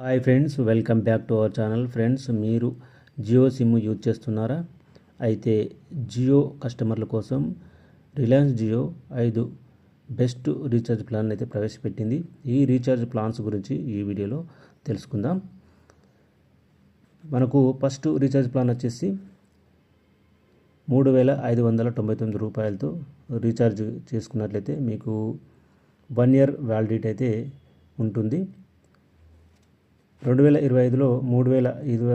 Hi friends welcome back to our channel. Friends మీరు Jio SIM use చేస్తున్నారా? అయితే జియో కస్టమర్ల కోసం రిలయన్స్ జియో ఐదు బెస్ట్ రీఛార్జ్ ప్లాన్ అయితే ప్రవేశపెట్టింది. ఈ రీఛార్జ్ ప్లాన్స్ గురించి ఈ వీడియోలో తెలుసుకుందాం. మనకు ఫస్ట్ రీఛార్జ్ ప్లాన్ వచ్చేసి మూడు వేల ఐదు వందల తొంభై తొమ్మిది రూపాయలతో రీఛార్జ్ చేసుకున్నట్లయితే మీకు వన్ ఇయర్ వ్యాలిడిటీ అయితే ఉంటుంది. రెండు వేల ఇరవై ఐదులో మూడు వేల ఐదు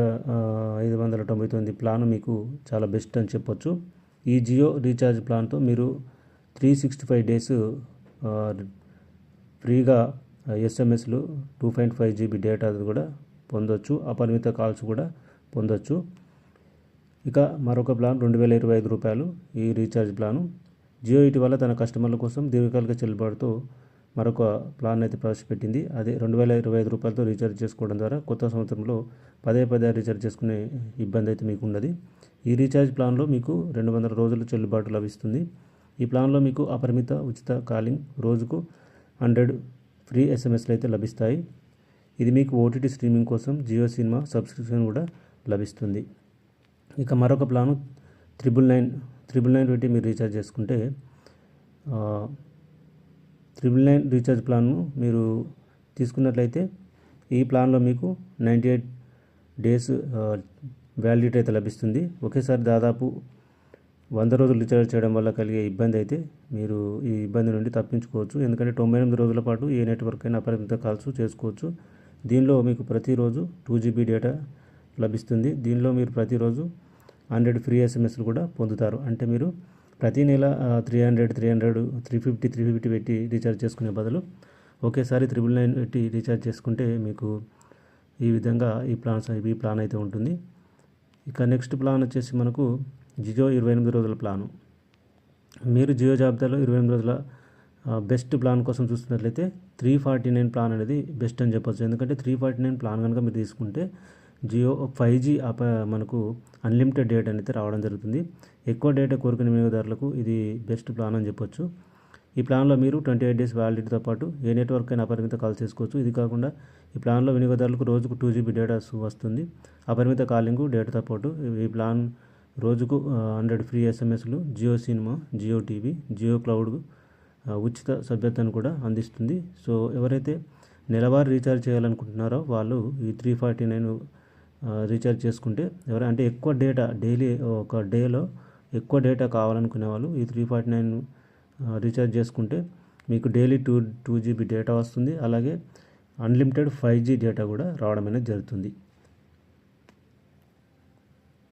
ఐదు వందల తొంభై తొమ్మిది ప్లాన్ మీకు చాలా బెస్ట్ అని చెప్పొచ్చు. ఈ జియో రీఛార్జ్ ప్లాన్తో మీరు త్రీ సిక్స్టీ ఫైవ్ డేస్ ఫ్రీగా ఎస్ఎంఎస్లు two point five GB data కూడా పొందొచ్చు. అపరిమిత కాల్స్ కూడా పొందొచ్చు. ఇక మరొక ప్లాన్ రెండు వేల ఇరవై ఐదు రూపాయలు ఈ రీఛార్జ్ ప్లాను. జియో ఇటీవల తన కస్టమర్ల కోసం దీర్ఘకాలిక చెల్లుబాటుతో మరొక ప్లాన్ అయితే ప్రవేశపెట్టింది. అదే రెండు వేల ఇరవై ఐదు రూపాయలతో రీఛార్జ్ చేసుకోవడం ద్వారా కొత్త సంవత్సరంలో పదే పదే రీఛార్జ్ చేసుకునే ఇబ్బంది అయితే మీకు ఉన్నది ఈ రీఛార్జ్ ప్లాన్లో మీకు రెండు వందల రోజులు చెల్లుబాటు లభిస్తుంది. ఈ ప్లాన్లో మీకు అపరిమిత ఉచిత కాలింగ్ రోజుకు హండ్రెడ్ ఫ్రీ ఎస్ఎంఎస్లు అయితే లభిస్తాయి. ఇది మీకు ఓటీటీ స్ట్రీమింగ్ కోసం జియో సినిమా సబ్స్క్రిప్షన్ కూడా లభిస్తుంది. ఇక మరొక plan triple nine triple nine పెట్టి మీరు రీఛార్జ్ చేసుకుంటే త్రిబుల్ నైన్ రీఛార్జ్ ప్లాన్ను మీరు తీసుకున్నట్లయితే ఈ ప్లాన్లో మీకు నైంటీ ఎయిట్ డేస్ వ్యాలిడిటీ అయితే లభిస్తుంది. ఒకేసారి దాదాపు వంద రోజులు రీఛార్జ్ చేయడం వల్ల కలిగే ఇబ్బంది అయితే మీరు ఈ ఇబ్బంది నుండి తప్పించుకోవచ్చు. ఎందుకంటే తొంభై ఎనిమిది రోజుల పాటు ఏ నెట్వర్క్ అయినా అపరిమిత కాల్స్ చేసుకోవచ్చు. దీనిలో మీకు ప్రతిరోజు టూ జీబీ డేటా లభిస్తుంది. దీనిలో మీరు ప్రతిరోజు హండ్రెడ్ ఫ్రీ ఎస్ఎంఎస్లు కూడా పొందుతారు. అంటే మీరు ప్రతి నెల three hundred three hundred three fifty three fifty పెట్టి రీఛార్జ్ చేసుకునే బదులు ఒకేసారి త్రిబుల్ నైన్ పెట్టి రీఛార్జ్ చేసుకుంటే మీకు ఈ విధంగా ఈ ప్లాన్స్ ఈ ప్లాన్ అయితే ఉంటుంది. ఇక నెక్స్ట్ ప్లాన్ వచ్చేసి మనకు జియో ఇరవై ఎనిమిది రోజుల ప్లాను మీరు జియో జాబితాలో ఇరవై ఎనిమిది రోజుల బెస్ట్ ప్లాన్ కోసం చూస్తున్నట్లయితే త్రీ ఫార్టీ నైన్ ప్లాన్ అనేది బెస్ట్ అని చెప్పొచ్చు. ఎందుకంటే త్రీ ఫార్టీ నైన్ ప్లాన్ కనుక మీరు తీసుకుంటే జియో ఫైవ్ జీ మనకు అన్లిమిటెడ్ డేటా అనేది రావడం జరుగుతుంది. ఎక్కువ డేటా కోరుకునే వినియోగదారులకు ఇది బెస్ట్ ప్లాన్ అని చెప్పొచ్చు. ఈ ప్లాన్లో మీరు ట్వంటీ ఎయిట్ డేస్ వ్యాలిడిటీతో పాటు ఏ నెట్వర్క్ అయినా అపరిమిత కాల్ చేసుకోవచ్చు. ఇది కాకుండా ఈ ప్లాన్లో వినియోగదారులకు రోజుకు టూ జీబీ డేటా వస్తుంది. అపరిమిత కాలింగ్ డేటాతో పాటు ఈ ప్లాన్ రోజుకు hundred free ఎస్ఎంఎస్లు Jio cinema Jio TV Jio cloud ఉచిత సభ్యతను కూడా అందిస్తుంది. సో ఎవరైతే నెలవారీ రీఛార్జ్ చేయాలనుకుంటున్నారో వాళ్ళు ఈ త్రీ ఫార్టీ నైన్ రీఛార్జ్ చేసుకుంటే ఎవరైనా అంటే ఎక్కువ డేటా డైలీ ఒక డేలో ఎక్కువ డేటా కావాలనుకునే వాళ్ళు ఈ త్రీ ఫార్టీ నైన్ రీఛార్జ్ చేసుకుంటే మీకు daily two two GB data వస్తుంది. అలాగే అన్లిమిటెడ్ ఫైవ్ జీ డేటా కూడా రావడం అనేది జరుగుతుంది.